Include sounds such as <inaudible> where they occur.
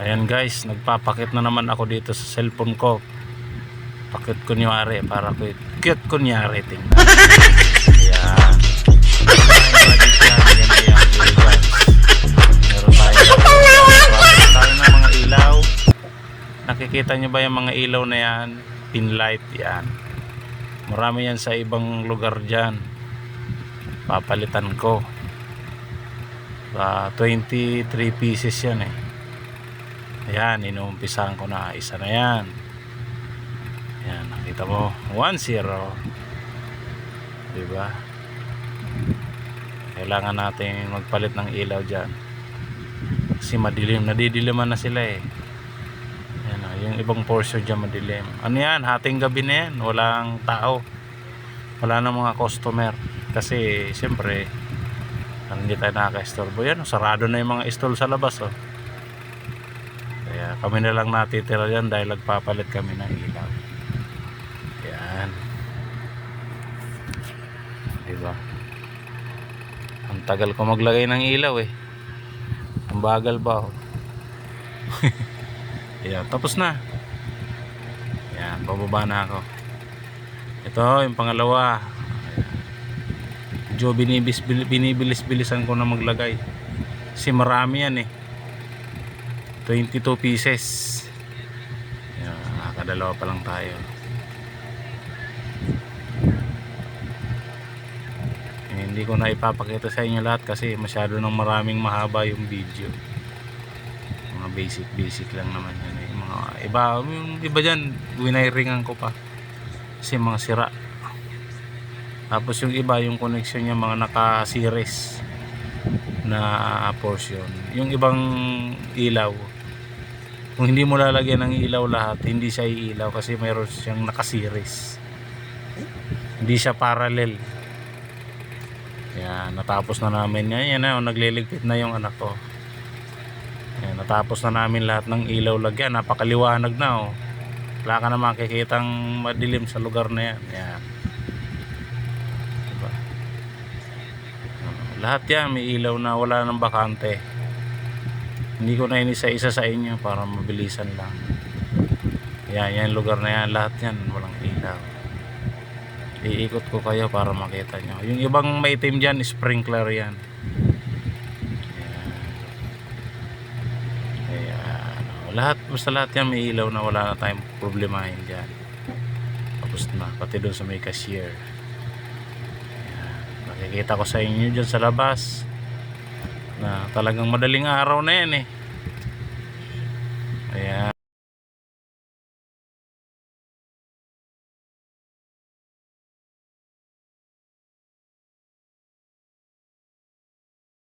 Ayan guys, nagpapakit na naman ako dito sa cellphone ko. Pakit kunyari para ko cute kunyari tingnan. Ayan. Nakikita nyo ba yung mga ilaw na yan? Pin light yan. Marami yan sa ibang lugar dyan. Papalitan ko. Sa 23 pieces yan eh. Ayan, inuumpisahan ko na. Isa na yan. Ayan, nakita mo. 1-0. Diba? Kailangan natin magpalit ng ilaw dyan. Kasi madilim. Nadidiliman na sila eh. Ayan, oh, yung ibang portion dyan madilim. Ano yan? Hating gabi na yan. Walang tao. Wala na mga customer. Kasi, siyempre, hindi tayo nakaka-estorbo. Yan, sarado na yung mga stall sa labas. Oh. Kami na lang natitira yan dahil nagpapalit kami ng ilaw. Yan. Diba? Ang tagal ko maglagay ng ilaw eh. Ang bagal ba oh. <laughs> Yan, tapos na. Yan, bababa na ako. Ito, yung pangalawa. Medyo binibis, binibilis-bilisan ko na maglagay. Kasi marami yan eh. 22 pieces. Yan, nakakadalawa pa lang tayo. Eh, hindi ko na ipapakita sa inyo lahat kasi masyado nang maraming mahaba yung video. Mga basic basic lang naman yan. eh. Mga iba, yung iba dyan, winairingan ko pa. Kasi mga sira. Tapos yung iba, yung connection niya mga naka-series na portion. Yung ibang ilaw, kung hindi mo lalagyan ng ilaw lahat, hindi siya iilaw kasi mayroon siyang naka-series. Hindi siya parallel. Yan, natapos na namin yan. Yan na, nagliligpit na yung anak ko. Yan, natapos na namin lahat ng ilaw lagyan. Napakaliwanag na oh. Wala ka na makikitang madilim sa lugar na yan. Yan. Diba? Lahat yan may ilaw na wala ng bakante. Hindi ko na inisa-isa sa inyo para mabilisan lang. Yan, yan lugar na yan. Lahat yan walang ilaw. Iikot ko kayo para makita nyo. Yung ibang maitim dyan, sprinkler yan. Ayan. Lahat, basta lahat yan may ilaw na wala na tayong problemahin dyan. Tapos na, pati doon sa may cashier. Ayan. Nakikita ko sa inyo dyan sa labas na talagang madaling araw na yan eh.